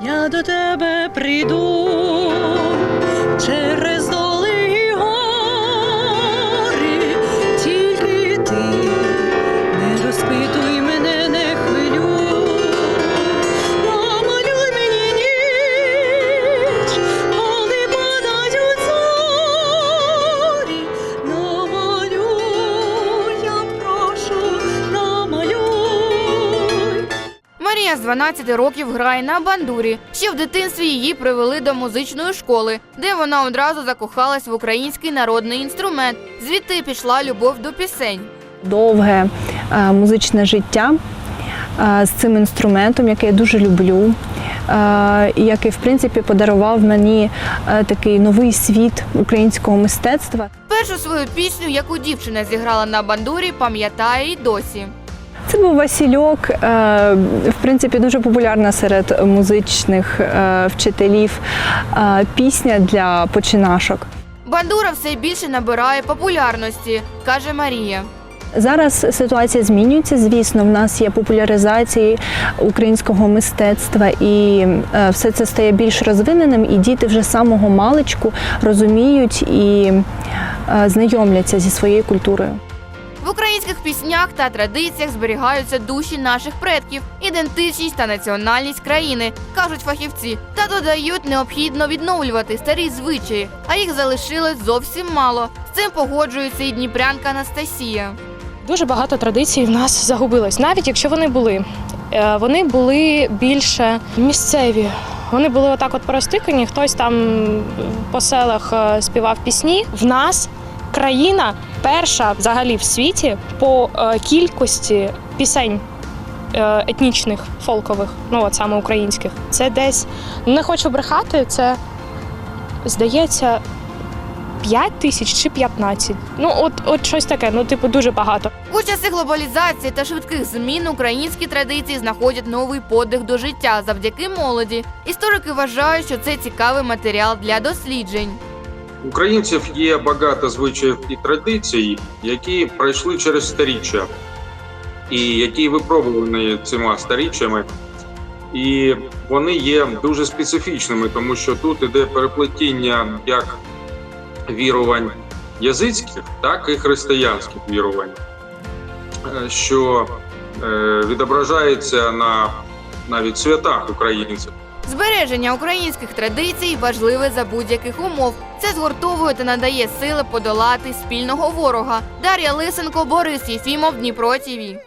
Я до тебе прийду через Марія з 12 років грає на бандурі. Ще в дитинстві її привели до музичної школи, де вона одразу закохалась в український народний інструмент. Звідти пішла любов до пісень. довге е, музичне життя е, з цим інструментом, який я дуже люблю, е, який, в принципі, подарував мені такий новий світ українського мистецтва. Першу свою пісню, яку дівчина зіграла на бандурі, пам'ятає й досі. Це був Васильок, е, в принципі, дуже популярна серед музичних е, вчителів е, пісня для починашок. Бандура все більше набирає популярності, каже Марія. Зараз ситуація змінюється. Звісно, в нас є популяризація українського мистецтва, і все це стає більш розвиненим, і діти вже з самого маличку розуміють і знайомляться зі своєю культурою. В українських піснях та традиціях зберігаються душі наших предків, ідентичність та національність країни, кажуть фахівці, та додають необхідно відновлювати старі звичаї, а їх залишилось зовсім мало. З цим погоджується і дніпрянка Анастасія. Дуже багато традицій в нас загубилось, навіть якщо вони були. Е, Вони були більше місцеві. Вони були отак от порозтикані, хтось там по селах е, співав пісні. В нас країна перша взагалі в світі по е, кількості пісень е, етнічних, фолкових, ну от саме українських. Це десь не хочу брехати, це здається 5 тисяч чи 15. Ну, от, от щось таке, ну, типу, дуже багато. У часи глобалізації та швидких змін українські традиції знаходять новий подих до життя завдяки молоді. Історики вважають, що це цікавий матеріал для досліджень. Українців є багато звичаїв і традицій, які пройшли через сторіччя, і які випробувані цими сторіччями. І вони є дуже специфічними, тому що тут іде переплетіння як вірувань язицьких, так і християнських вірувань, е, що е, відображається на навіть святах українців. Збереження українських традицій важливе за будь-яких умов. Це згуртовує та надає сили подолати спільного ворога. Дар'я Лисенко, Борис Єфімов, Дніпро ТІВІ.